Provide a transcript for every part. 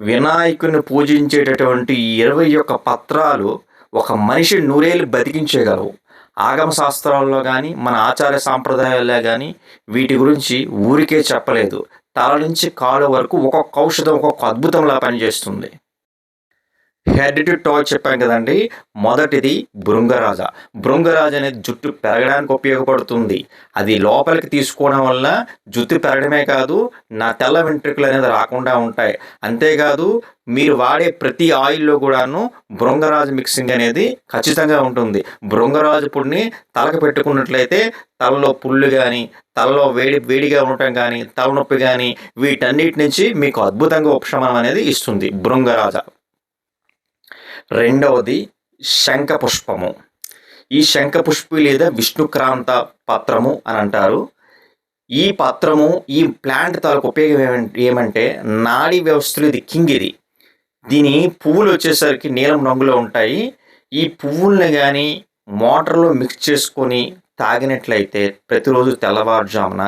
వినాయకుని పూజించేటటువంటి ఇరవై ఒక్క పత్రాలు ఒక మనిషి నూరేళ్ళు బతికించగలవు. ఆగమ శాస్త్రాల్లో కానీ మన ఆచార సాంప్రదాయాల్లో కానీ వీటి గురించి ఊరికే చెప్పలేదు. తల నుంచి కాలు వరకు ఒక్కొక్క ఔషధం ఒక్కొక్క అద్భుతంలా పనిచేస్తుంది. హెడ్ టు టో చెప్పాను కదండి. మొదటిది భృంగరాజ భృంగరాజ అనేది జుట్టు పెరగడానికి ఉపయోగపడుతుంది. అది లోపలికి తీసుకోవడం వల్ల జుట్టు పెరగడమే కాదు నా తెల్ల వెంట్రుకలు అనేది రాకుండా ఉంటాయి. అంతేకాదు మీరు వాడే ప్రతి ఆయిల్లో కూడాను భృంగరాజు మిక్సింగ్ అనేది ఖచ్చితంగా ఉంటుంది. భృంగరాజు పొడిని తలకు పెట్టుకున్నట్లయితే తలలో పుళ్ళు కానీ తలలో వేడి వేడిగా ఉండటం కానీ తలనొప్పి కానీ వీటన్నిటి నుంచి మీకు అద్భుతంగా ఉపశమనం అనేది ఇస్తుంది భృంగరాజ రెండవది శంఖపుష్పము. ఈ శంఖపుష్పి లేదా విష్ణుక్రాంత పత్రము అని అంటారు. ఈ పత్రము ఈ ప్లాంట్ తాలూకు ఉపయోగం ఏమంటే ఏమంటే నాడీ వ్యవస్థలు ఇది కింగ్ ఇది దీని పువ్వులు వచ్చేసరికి నీలం రంగులో ఉంటాయి. ఈ పువ్వుల్ని కానీ మోటార్లో మిక్స్ చేసుకొని తాగినట్లయితే ప్రతిరోజు తెల్లవారుజామున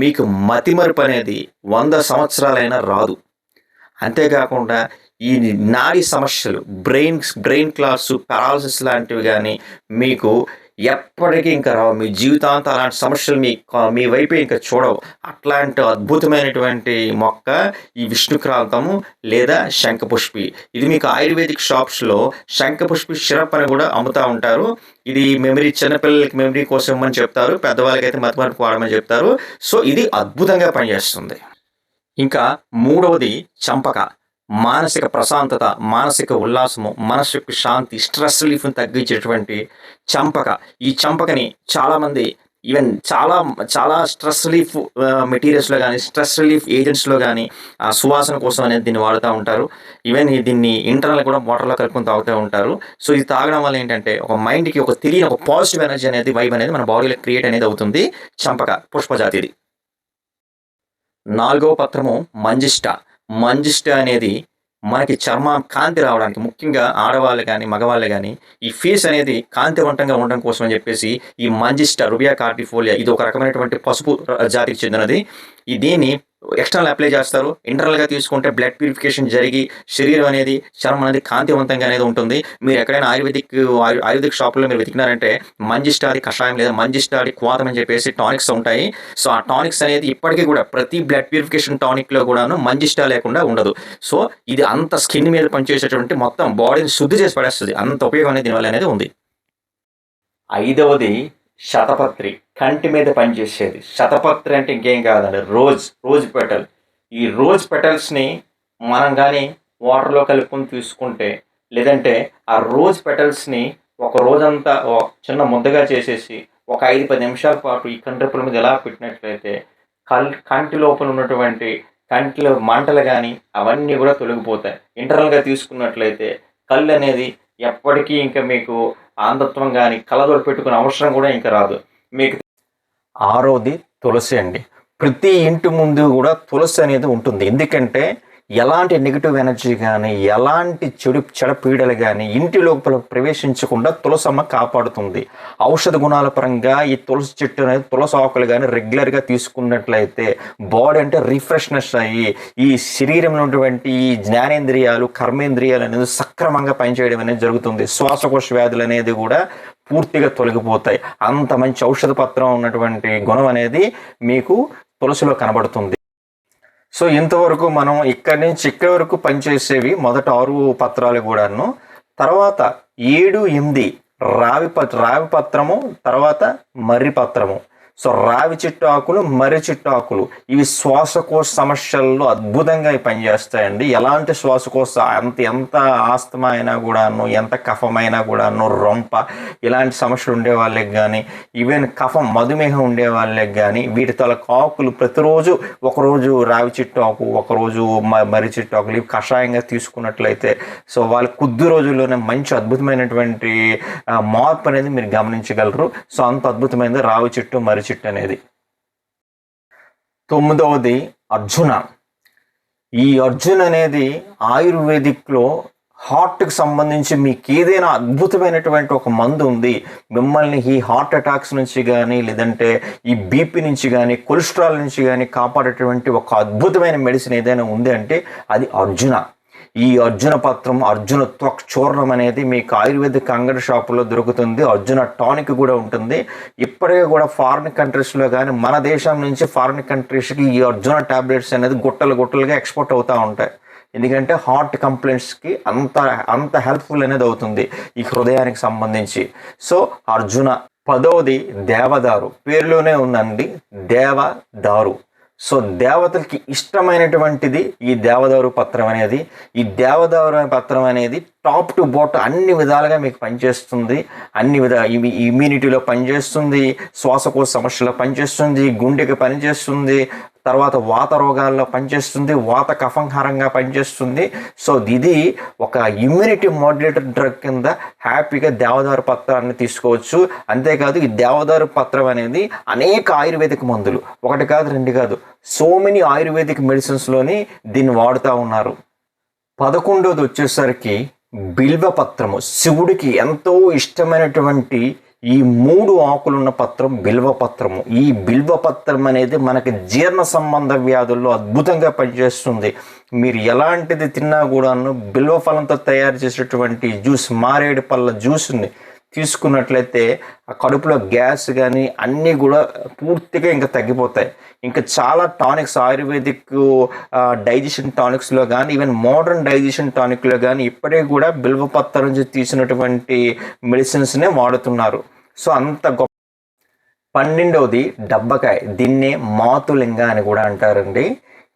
మీకు మతిమరుపు అనేది వంద సంవత్సరాలైనా రాదు. అంతేకాకుండా ఈ నాడీ సమస్యలు బ్రెయిన్ బ్రెయిన్ క్లాస్ పారాలసిస్ లాంటివి కానీ మీకు ఎప్పటికీ ఇంకా రావు. మీ జీవితాంతం అలాంటి సమస్యలు మీ మీ వైపు ఇంకా చూడవు. అట్లాంటి అద్భుతమైనటువంటి మొక్క ఈ విష్ణుక్రాంతము లేదా శంఖపుష్పి. ఇది మీకు ఆయుర్వేదిక్ షాప్స్లో శంఖపుష్పి సిరప్ అని కూడా అమ్ముతూ ఉంటారు. ఇది మెమరీ చిన్నపిల్లలకి మెమరీ కోసం అని చెప్తారు. పెద్దవాళ్ళకి అయితే వాడమని చెప్తారు. సో ఇది అద్భుతంగా పనిచేస్తుంది. ఇంకా మూడవది చంపక. మానసిక ప్రశాంతత మానసిక ఉల్లాసము మనసుకు శాంతి స్ట్రెస్ రిలీఫ్ని తగ్గించేటువంటి చంపక. ఈ చంపకని చాలామంది ఈవెన్ చాలా చాలా స్ట్రెస్ రిలీఫ్ మెటీరియల్స్లో కానీ స్ట్రెస్ రిలీఫ్ ఏజెంట్స్లో కానీ ఆ సువాసన కోసం అనేది దీన్ని వాడుతూ ఉంటారు. ఈవెన్ దీన్ని ఇంటర్నల్ కూడా వాటర్లో కలుపుకొని తాగుతూ ఉంటారు. సో ఇది తాగడం వల్ల ఏంటంటే ఒక మైండ్కి ఒక తెలియని ఒక పాజిటివ్ ఎనర్జీ అనేది వైబ్ అనేది మన బాడీలో క్రియేట్ అనేది అవుతుంది చంపక పుష్పజాతిది. నాలుగవ పత్రము మంజిష్ట. మంజిష్ట అనేది మనకి చర్మం కాంతి రావడానికి ముఖ్యంగా ఆడవాళ్ళు కానీ మగవాళ్ళు కానీ ఈ ఫేస్ అనేది కాంతివంతంగా ఉండడం కోసం అని చెప్పేసి ఈ మంజిస్ట రుబియా కార్డిఫోలియా ఇది ఒక రకమైనటువంటి పసుపు జాతికి చెందినది. ఈ దీన్ని ఎక్స్టర్నల్ అప్లై చేస్తారు. ఇంటర్నల్గా తీసుకుంటే బ్లడ్ ప్యూరిఫికేషన్ జరిగి శరీరం అనేది చర్మం అనేది కాంతివంతంగా అనేది ఉంటుంది. మీరు ఎక్కడైనా ఆయుర్వేదిక్ ఆయుర్వేదిక్ షాపులో మీరు వెతికినారంటే మంజిష్టాది కషాయం లేదా మంజిష్టాది క్వాతం అని చెప్పేసి టానిక్స్ ఉంటాయి. సో ఆ టానిక్స్ అనేది ఇప్పటికీ కూడా ప్రతి బ్లడ్ ప్యూరిఫికేషన్ టానిక్లో కూడాను మంజిష్టా లేకుండా ఉండదు. సో ఇది అంత స్కిన్ మీద పనిచేసేటువంటి మొత్తం బాడీని శుద్ధి చేసి పడేస్తుంది. అంత ఉపయోగం అనేది దీనివల్ల అనేది ఉంది. ఐదవది శతపత్రి కంటి మీద పనిచేసేది శతపత్రి అంటే ఇంకేం కాదండి రోజ్ రోజ్ పెటల్. ఈ రోజ్ పెటల్స్ని మనం కానీ వాటర్లో కలుపుకొని తీసుకుంటే లేదంటే ఆ రోజ్ పెటల్స్ని ఒక రోజంతా చిన్న ముద్దగా చేసేసి ఒక ఐదు పది నిమిషాల పాటు ఈ కండ్రెప్పుల మీద ఎలా పెట్టినట్లయితే కల్ కంటి లోపల ఉన్నటువంటి కంటిలో మంటలు కానీ అవన్నీ కూడా తొలగిపోతాయి. ఇంటర్నల్గా తీసుకున్నట్లయితే కళ్ళు అనేది ఎప్పటికీ ఇంకా మీకు ఆంధత్వం కానీ కలదోడు పెట్టుకునే అవసరం కూడా ఇంకా రాదు. మీకు ఆరోది తులసి అండి. ప్రతి ఇంటి ముందు కూడా తులసి అనేది ఉంటుంది. ఎందుకంటే ఎలాంటి నెగిటివ్ ఎనర్జీ కానీ ఎలాంటి చెడు చెడపీడలు కానీ ఇంటి లోపల ప్రవేశించకుండా తులసమ్మ కాపాడుతుంది. ఔషధ గుణాల పరంగా ఈ తులసి చెట్టు అనేది తులసి ఆకులు కానీ రెగ్యులర్గా తీసుకున్నట్లయితే బాడీ అంటే రిఫ్రెష్నెస్ అయ్యి ఈ శరీరంలో ఉన్నటువంటి ఈ జ్ఞానేంద్రియాలు కర్మేంద్రియాలు అనేది సక్రమంగా పనిచేయడం అనేది జరుగుతుంది. శ్వాసకోశ వ్యాధులు అనేది కూడా పూర్తిగా తొలగిపోతాయి. అంత మంచి ఔషధ పత్రం ఉన్నటువంటి గుణం అనేది మీకు తులసిలో కనబడుతుంది. సో ఇంతవరకు మనం ఇక్కడి నుంచి ఇక్కడి వరకు పనిచేసేవి మొదట ఆరు పత్రాలు కూడాను. తర్వాత ఏడు ఎనిమిది రావి పత్ర రావి పత్రము తర్వాత మర్రి పత్రము సో రావి చెట్టు ఆకులు మర్రి చెట్టు ఆకులు. ఇవి శ్వాసకోశ సమస్యల్లో అద్భుతంగా పనిచేస్తాయండి. ఎలాంటి శ్వాసకోశ? అంత ఎంత ఆస్తమా అయినా కూడాను ఎంత కఫమైనా కూడాను రొంప ఇలాంటి సమస్యలు ఉండే వాళ్ళకి కానీ ఈవెన్ కఫం మధుమేహం ఉండే వాళ్ళకి కానీ వీటి తల ఆకులు ప్రతిరోజు ఒకరోజు రావి చెట్టు ఆకు ఒకరోజు మ మర్రి చెట్టు ఆకులు ఇవి కషాయంగా తీసుకున్నట్లయితే సో వాళ్ళ కొద్ది రోజుల్లోనే మంచి అద్భుతమైనటువంటి మార్పు అనేది మీరు గమనించగలరు. సో అంత అద్భుతమైనది రావి చెట్టు మర్రి చెట్టు అనేది. తొమ్మిదవది అర్జున. ఈ అర్జున్ అనేది ఆయుర్వేదిక్లో హార్ట్కి సంబంధించి మీకు ఏదైనా అద్భుతమైనటువంటి ఒక మందు ఉంది. మిమ్మల్ని ఈ హార్ట్ అటాక్స్ నుంచి కానీ లేదంటే ఈ బీపీ నుంచి కానీ కొలెస్ట్రాల్ నుంచి కానీ కాపాడేటువంటి ఒక అద్భుతమైన మెడిసిన్ ఏదైనా ఉంది అంటే అది అర్జున. ఈ అర్జున పత్రం అర్జున త్వక్ చూర్ణం అనేది మీకు ఆయుర్వేదిక్ అంగడి షాపులో దొరుకుతుంది. అర్జున టానిక్ కూడా ఉంటుంది. ఇప్పటికే కూడా ఫారిన్ కంట్రీస్లో కానీ మన దేశం నుంచి ఫారిన్ కంట్రీస్కి ఈ అర్జున టాబ్లెట్స్ అనేది గుట్టలు గుట్టలుగా ఎక్స్పోర్ట్ అవుతూ ఉంటాయి. ఎందుకంటే హార్ట్ కంప్లైంట్స్కి అంత అంత హెల్ప్ఫుల్ అనేది అవుతుంది ఈ హృదయానికి సంబంధించి. సో అర్జున పదవది దేవదారు. పేరులోనే ఉందండి దేవదారు. సో దేవతలకి ఇష్టమైనటువంటిది ఈ దేవదారు పత్రం అనేది. ఈ దేవదారు పత్రం అనేది టాప్ టు బాట్ అన్ని విధాలుగా మీకు పనిచేస్తుంది. అన్ని విధ ఇమ్యూనిటీలో పనిచేస్తుంది. శ్వాసకోశ సమస్యలో పనిచేస్తుంది. గుండెకి పనిచేస్తుంది. తర్వాత వాత రోగాల్లో పనిచేస్తుంది. వాత కఫంహారంగా పనిచేస్తుంది. సో ఇది ఒక ఇమ్యూనిటీ మాడ్యులేటర్ డ్రగ్ కింద హ్యాపీగా దేవదారు పత్రాన్ని తీసుకోవచ్చు. అంతేకాదు ఈ దేవదారు పత్రం అనేది అనేక ఆయుర్వేదిక మందులు. ఒకటి కాదు రెండు కాదు. సో మెనీ ఆయుర్వేదిక్ మెడిసిన్స్లోని దీన్ని వాడుతూ ఉన్నారు. పదకొండోది వచ్చేసరికి బిల్వపత్రము శివుడికి ఎంతో ఇష్టమైనటువంటి ఈ మూడు ఆకులున్న పత్రం బిల్వపత్రము ఈ బిల్వపత్రం అనేది మనకి జీర్ణ సంబంధ వ్యాధుల్లో అద్భుతంగా పనిచేస్తుంది. మీరు ఎలాంటిది తిన్నా కూడాను బిల్వ ఫలంతో తయారు చేసేటువంటి జ్యూస్ మారేడు పళ్ళ జ్యూస్ని తీసుకున్నట్లయితే ఆ కడుపులో గ్యాస్ కానీ అన్నీ కూడా పూర్తిగా ఇంకా తగ్గిపోతాయి. ఇంకా చాలా టానిక్స్ ఆయుర్వేదిక్ డైజెషన్ టానిక్స్లో కానీ ఈవెన్ మోడర్న్ డైజెషన్ టానిక్లో కానీ ఇప్పటికీ కూడా బిల్వపత్రం నుంచి తీసినటువంటి మెడిసిన్స్నే వాడుతున్నారు. సో అంత గొప్ప పన్నెండవది డబ్బకాయ. దీన్నే మాతులింగ అని కూడా అంటారండి.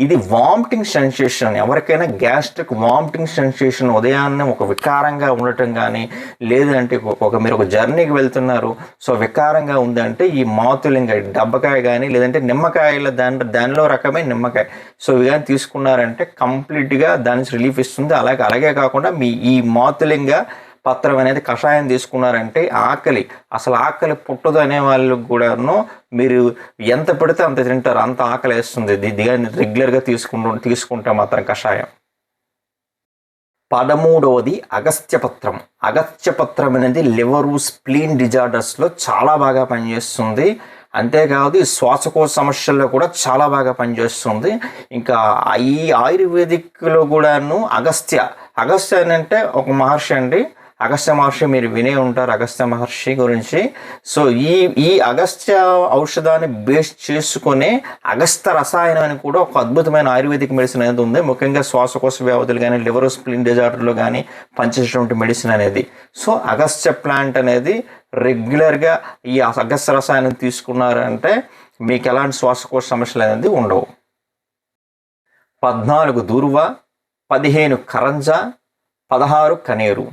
ఇది వామిటింగ్ సెన్సేషన్ ఎవరికైనా గ్యాస్ట్రిక్ వామిటింగ్ సెన్సేషన్ ఉదయాన్నే ఒక వికారంగా ఉండటం కానీ లేదంటే ఒక మీరు ఒక జర్నీకి వెళ్తున్నారు సో వికారంగా ఉందంటే ఈ మాతులింగ డబ్బకాయ కానీ లేదంటే నిమ్మకాయల దాని దానిలో రకమే నిమ్మకాయ. సో ఇవి కానీ తీసుకున్నారంటే కంప్లీట్గా దాని రిలీఫ్ ఇస్తుంది. అలాగే అలాగే కాకుండా మీ ఈ మాతులింగ పత్రం అనేది కషాయం తీసుకున్నారంటే ఆకలి. అసలు ఆకలి పుట్టదు అనే వాళ్ళకి కూడాను మీరు ఎంత పెడితే అంత తింటారు. అంత ఆకలి వేస్తుంది. ఇది రెగ్యులర్గా తీసుకుంటు తీసుకుంటే మాత్రం కషాయం. పదమూడవది అగస్త్యపత్రం అగస్త్యపత్రం అనేది లివరు స్ప్లీన్ డిజార్డర్స్లో చాలా బాగా పనిచేస్తుంది. అంతేకాదు ఈ శ్వాసకోశ సమస్యల్లో కూడా చాలా బాగా పనిచేస్తుంది. ఇంకా ఈ ఆయుర్వేదిక్లో కూడాను అగస్త్య. అగస్త్య అంటే ఒక మహర్షి అండి. అగస్త్య మహర్షి మీరు వినే ఉంటారు అగస్త్య మహర్షి గురించి. సో ఈ ఈ అగస్త్య ఔషధాన్ని బేస్ చేసుకునే అగస్త్య రసాయనం అని కూడా ఒక అద్భుతమైన ఆయుర్వేదిక్ మెడిసిన్ అనేది ఉంది. ముఖ్యంగా శ్వాసకోశ వ్యాధులు కానీ లివర్ స్ప్లిన్ డిజార్డర్లు కానీ పనిచేసేటువంటి మెడిసిన్ అనేది. సో అగస్త్య ప్లాంట్ అనేది రెగ్యులర్గా ఈ అగస్త్య రసాయనం తీసుకున్నారంటే మీకు ఎలాంటి శ్వాసకోశ సమస్యలు అనేది ఉండవు. పద్నాలుగు దూర్వ పదిహేను కరంజ పదహారు కనేరు.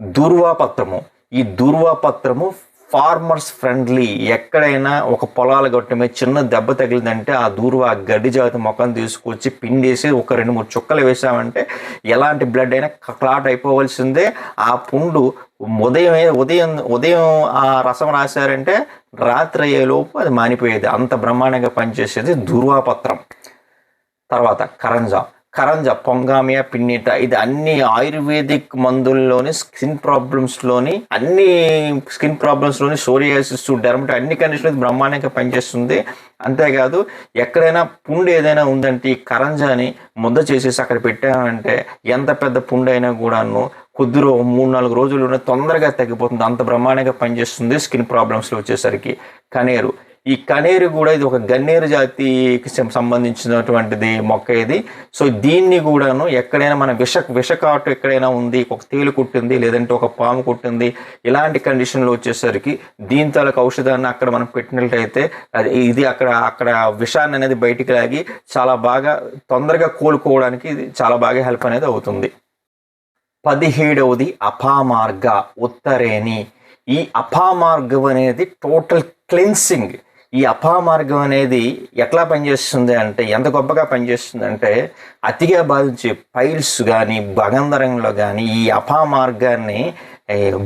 దూర్వాపత్రము. ఈ దూర్వాపత్రము ఫార్మర్స్ ఫ్రెండ్లీ ఎక్కడైనా ఒక పొలాల గట్టు మీద చిన్న దెబ్బ తగిలిందంటే ఆ దూర్వ గడ్డి జాతి మొక్కను తీసుకొచ్చి పిండేసి ఒక రెండు మూడు చుక్కలు వేసామంటే ఎలాంటి బ్లడ్ అయినా క్లాట్ అయిపోవలసిందే. ఆ పుండు ఉదయం ఉదయం ఉదయం ఆ రసం రాశారంటే రాత్రి అయ్యేలోపు అది మానిపోయేది. అంత బ్రహ్మాండంగా పనిచేసేది దూర్వాపత్రం. తర్వాత కరంజా. కరంజ పొంగామియా పిన్నిట ఇది అన్ని ఆయుర్వేదిక్ మందుల్లోని స్కిన్ ప్రాబ్లమ్స్లోని అన్ని స్కిన్ ప్రాబ్లమ్స్లోని సోరియాసిస్ డెర్మట అన్ని కండిషన్లు బ్రహ్మాండంగా పనిచేస్తుంది. అంతేకాదు ఎక్కడైనా పుండు ఏదైనా ఉందంటే ఈ కరంజాని ముద్ద చేసేసి అక్కడ పెట్టామంటే ఎంత పెద్ద పుండు అయినా కూడాను కొద్ది రో మూడు నాలుగు రోజుల్లోనే తొందరగా తగ్గిపోతుంది. అంత బ్రహ్మాండంగా పనిచేస్తుంది స్కిన్ ప్రాబ్లమ్స్లో వచ్చేసరికి. కనేరు ఈ కనేరు కూడా ఇది ఒక గన్నేరు జాతికి సంబంధించినటువంటిది మొక్క ఇది. సో దీన్ని కూడాను ఎక్కడైనా మన విష విషకాటు ఎక్కడైనా ఉంది ఒక తేలు కుట్టింది లేదంటే ఒక పాము కుట్టింది ఇలాంటి కండిషన్లో వచ్చేసరికి దీని తలకు ఔషధాన్ని అక్కడ మనం పెట్టినట్లయితే అది ఇది అక్కడ అక్కడ విషాన్ని అనేది బయటికి లాగి చాలా బాగా తొందరగా కోలుకోవడానికి ఇది చాలా బాగా హెల్ప్ అనేది అవుతుంది. పదిహేడవది అపామార్గ ఉత్తరేణి. ఈ అపామార్గం అనేది టోటల్ క్లెన్సింగ్ ఈ అపామార్గం అనేది ఎట్లా పనిచేస్తుంది అంటే ఎంత గొప్పగా పనిచేస్తుంది అంటే అతిగా బాధించే పైల్స్ కానీ భగంధరంలో కానీ ఈ అపామార్గాన్ని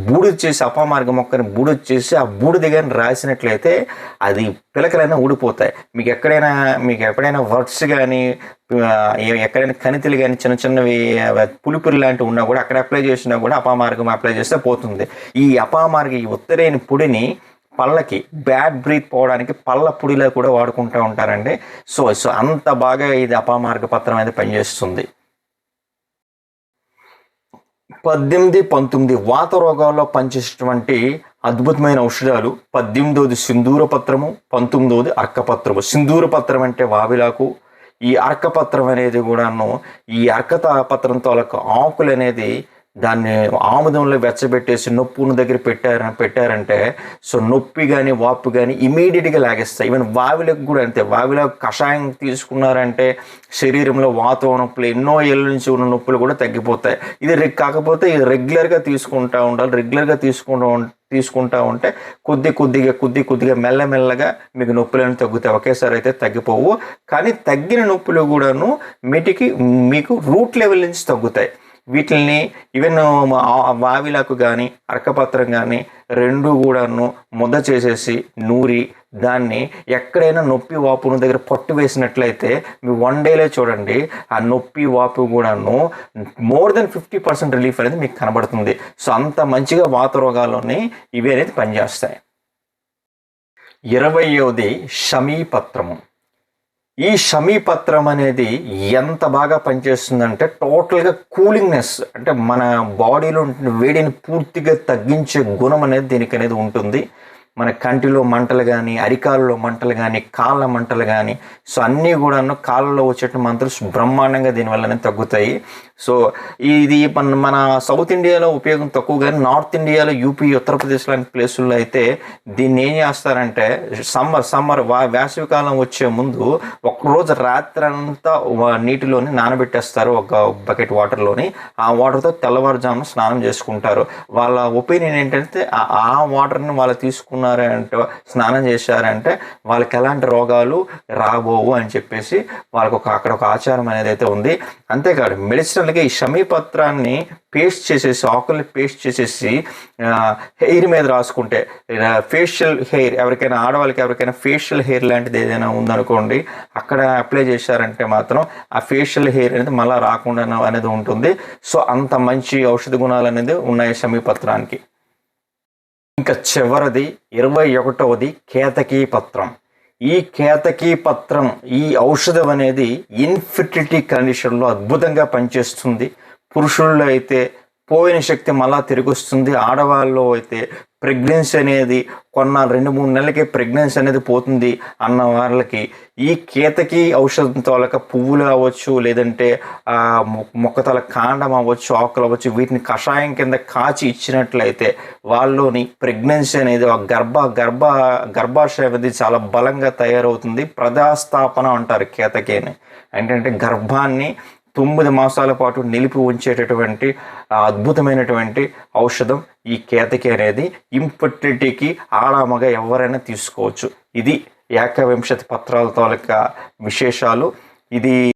బూడిద చేసి అపామార్గ మొక్కని బూడిద చేసి ఆ బూడిద కానీ రాసినట్లయితే అది పిలకలైనా ఊడిపోతాయి. మీకు ఎక్కడైనా మీకు ఎక్కడైనా వర్డ్స్ కానీ ఎక్కడైనా కణితులు కానీ చిన్న చిన్నవి పులిపురి లాంటివి ఉన్నా కూడా అక్కడ అప్లై చేసినా కూడా అపామార్గం అప్లై చేస్తే పోతుంది. ఈ అపామార్గ ఈ ఉత్తరైన పొడిని పళ్ళకి బ్యాడ్ బ్రీత్ పోవడానికి పళ్ళ పొడిలో కూడా వాడుకుంటూ ఉంటారండి. సో సో అంత బాగా ఇది అపామార్గ పత్రం అనేది పనిచేస్తుంది. పద్దెనిమిది పంతొమ్మిది వాత రోగాల్లో పనిచేసేటువంటి అద్భుతమైన ఔషధాలు పద్దెనిమిదోది సింధూర పత్రము పంతొమ్మిదోది అర్కపత్రము. సింధూర పత్రం అంటే వావిలాకు. ఈ అర్కపత్రం అనేది కూడాను ఈ అర్కత పత్రం తాలూకు ఆకులు అనేది దాన్ని ఆముదంలో వెచ్చబెట్టేసి నొప్పి ఉన్న దగ్గర పెట్టారు పెట్టారంటే సో నొప్పి కానీ వాపు కానీ ఇమీడియట్గా లాగేస్తాయి. ఈవెన్ వావిలకు కూడా అంతే. వావిలో కషాయం తీసుకున్నారంటే శరీరంలో వాతం నొప్పులు ఎన్నో ఏళ్ళ నుంచి ఉన్న నొప్పులు కూడా తగ్గిపోతాయి. ఇది రెగ్ కాకపోతే ఇది రెగ్యులర్గా తీసుకుంటూ ఉండాలి. రెగ్యులర్గా తీసుకుంటూ ఉం- తీసుకుంటా ఉంటే కొద్ది కొద్దిగా కొద్ది కొద్దిగా మెల్లమెల్లగా మీకు నొప్పులను తగ్గుతాయి. ఒకేసారి అయితే తగ్గిపోవు. కానీ తగ్గిన నొప్పులు కూడాను మీటికి మీకు రూట్ లెవెల్ నుంచి తగ్గుతాయి. వీటిల్ని ఈవెన్ వావిలకు కానీ అర్కపత్రం కానీ రెండు కూడాను ముద్ద చేసేసి నూరి దాన్ని ఎక్కడైనా నొప్పి వాపును దగ్గర పట్టు వేసినట్లయితే మీ వన్ డేలే చూడండి ఆ నొప్పి వాపు కూడాను more than fifty percent relief అనేది మీకు కనబడుతుంది. సో అంత మంచిగా వాత రోగాల్లోని ఇవి అనేది పనిచేస్తాయి. ఇరవయవది షమీపత్రము ఈ షమీపత్రం అనేది ఎంత బాగా పనిచేస్తుందంటే టోటల్గా కూలింగ్నెస్ అంటే మన బాడీలో వేడిని పూర్తిగా తగ్గించే గుణం అనేది దీనికి అనేది ఉంటుంది. మన కంటిలో మంటలు కానీ అరికాలలో మంటలు కానీ కాళ్ళ మంటలు కానీ సో అన్నీ కూడాను కాళ్ళలో వచ్చేట మంటలు బ్రహ్మాండంగా దీనివల్లనే తగ్గుతాయి. సో ఇది మన మన సౌత్ ఇండియాలో ఉపయోగం తక్కువ కానీ నార్త్ ఇండియాలో యూపీ ఉత్తరప్రదేశ్ లాంటి ప్లేసుల్లో అయితే దీన్ని ఏం చేస్తారంటే సమ్మర్ సమ్మర్ వా వేసవికాలం వచ్చే ముందు ఒక్కరోజు రాత్రి అంతా నీటిలోని నానబెట్టేస్తారు ఒక బకెట్ వాటర్లోని. ఆ వాటర్తో తెల్లవారుజామున స్నానం చేసుకుంటారు. వాళ్ళ ఒపీనియన్ ఏంటంటే ఆ- వాటర్ని వాళ్ళు తీసుకున్నారంటే స్నానం చేశారంటే వాళ్ళకి ఎలాంటి రోగాలు రాబోవు అని చెప్పేసి వాళ్ళకు ఒక అక్కడ ఒక ఆచారం అనేది అయితే ఉంది. అంతేకాదు మెడిసిన్ మెడిసినల్గా ఈ షమీపత్రాన్ని పేస్ట్ చేసేసి ఆకుల్ని పేస్ట్ చేసేసి హెయిర్ మీద రాసుకుంటే ఫేషియల్ హెయిర్ ఎవరికైనా ఆడవాళ్ళకి ఎవరికైనా ఫేషియల్ హెయిర్ లాంటిది ఏదైనా ఉందనుకోండి అక్కడ అప్లై చేశారంటే మాత్రం ఆ ఫేషియల్ హెయిర్ అనేది మళ్ళీ రాకుండా అనేది ఉంటుంది. సో అంత మంచి ఔషధ గుణాలు అనేది ఉన్నాయి షమీపత్రానికి ఇంకా చివరిది ఇరవై ఒకటవది కేతకీ పత్రం. ఈ కేతకీ పత్రం ఈ ఔషధం అనేది ఇన్ఫిటిలిటీ కండిషన్లో అద్భుతంగా పనిచేస్తుంది. పురుషుల్లో అయితే పోయిన శక్తి మళ్ళా తిరిగి వస్తుంది ఆడవాళ్ళలో అయితే ప్రెగ్నెన్సీ అనేది కొన్న రెండు మూడు నెలలకి ప్రెగ్నెన్సీ అనేది పోతుంది అన్న వాళ్ళకి. ఈ కేతకి ఔషధం తోలక పువ్వులు అవ్వచ్చు లేదంటే మొక్కతల కాండం అవ్వచ్చు ఆకులు అవ్వచ్చు వీటిని కషాయం కింద కాచి ఇచ్చినట్లయితే వాళ్ళలోని ప్రెగ్నెన్సీ అనేది ఒక గర్భ గర్భ గర్భాశయం అనేది చాలా బలంగా తయారవుతుంది. ప్రజాస్థాపన అంటారు కేతకేని. ఏంటంటే గర్భాన్ని తొమ్మిది మాసాల పాటు నిలిపి ఉంచేటటువంటి అద్భుతమైనటువంటి ఔషధం ఈ కేతకి అనేది ఇంఫర్టిలిటీకి ఆడామగా ఎవరైనా తీసుకోవచ్చు. ఇది ఏకవింశతి పత్రాల తాలూకా విశేషాలు. ఇది